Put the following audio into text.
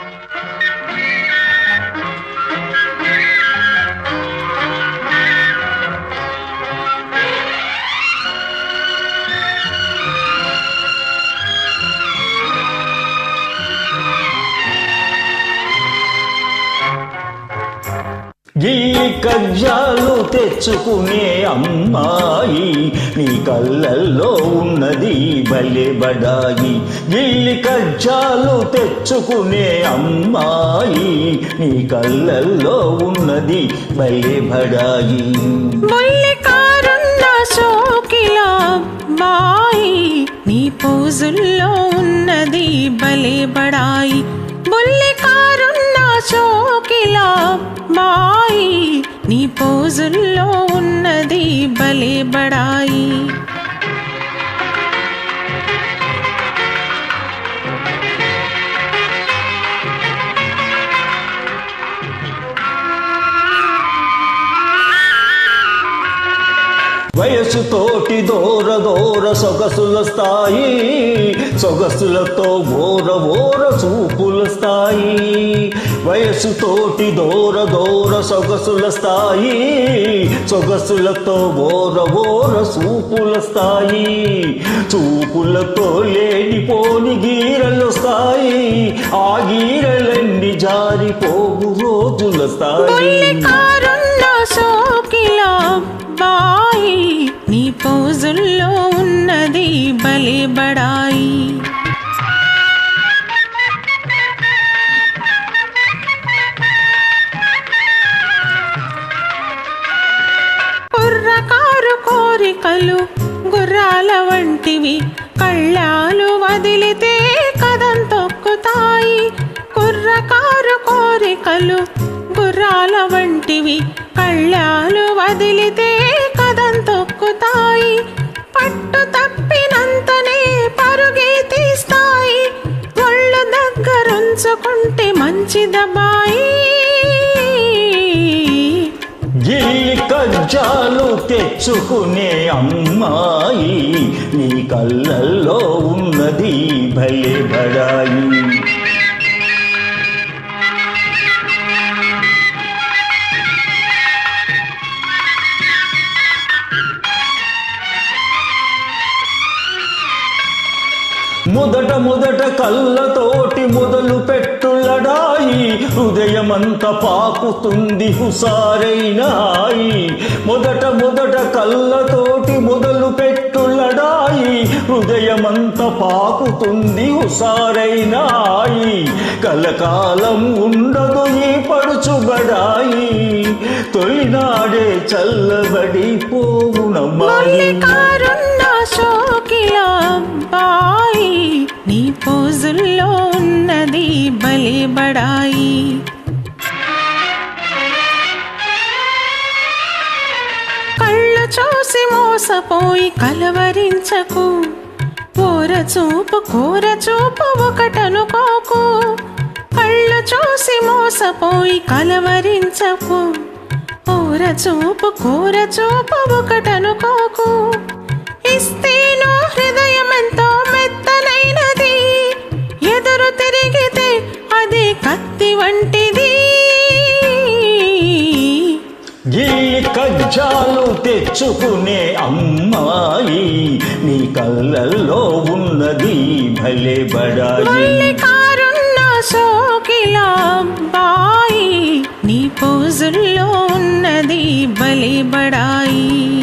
గిల్లి కజ్జాలు తెచ్చుకునే అమ్మాయి నీ కళ్ళల్లో ఉన్నది బలే బడాయి. గిల్లి కజ్జాలు తెచ్చుకునే అమ్మాయి నీ కళ్ళల్లో ఉన్నది బలే బడాయి. బుల్లి నీ పోజుల్లో ఉన్నది బలే బడాయి. బుల్లి కారున్న సోకిలా బాయి నీ పోజుల్లో ఉన్నది బలే బడాయి. వయసుతోటి దూర దూర సొగసుల స్థాయి సొగసులతో ఓర ఓర చూపుల స్థాయి. వయసుతోటి దూర దూర సొగసుల స్థాయి సొగసులతో ఓర ఓర చూపుల స్థాయి. చూపులతో లేనిపోని గీరలు స్థాయి ఆ గీరలన్నీ జారిపోవు రోజుల స్థాయి. పోజుల్లో ఉన్నది భలే బడాయి. కుర్రకారు కోరికలు గుర్రాల వంటివి కళ్ళాలు వదిలితే కదం తొక్కుతాయి. కుర్రకారు కోరికలు గుర్రాల వంటివి కళ్ళాలు వదిలితే దగ్గరుంచుకుంటే మంచిదబాయి గిల్లి కజ్జాలు తెచ్చుకునే అమ్మాయి నీ కళ్ళల్లో ఉన్నది భలే బడాయి. మొదట మొదట కళ్ళతో హృదయమంత పాకుతుంది హుసారైనాయి మొదట మొదట కళ్ళతోటి మొదలు పెట్టులడాయి హృదయమంత పాకుతుంది హుసారైనాయి కలకాలం ఉండదు ఈ పడుచుబడాయి. తొలినాడే చల్లబడి పోవునమ్మాయి. నీ పోజుల్లో ఉన్నది బలి బడాయి మోసపోయి కలవరించకు. కోరచూపు చూపు ఒకటనుకోకు. కళ్ళు చూసి మోసపోయి కలవరించకు. కోరచూపు చూపు ఒకటనుకోకు. ఇస్త చాలు తెచ్చుకునే అమ్మాయి నీ కళ్ళల్లో ఉన్నది భలే బడాయి. మల్లికారున్న నీ పోజుల్లో ఉన్నది బలి బడాయి.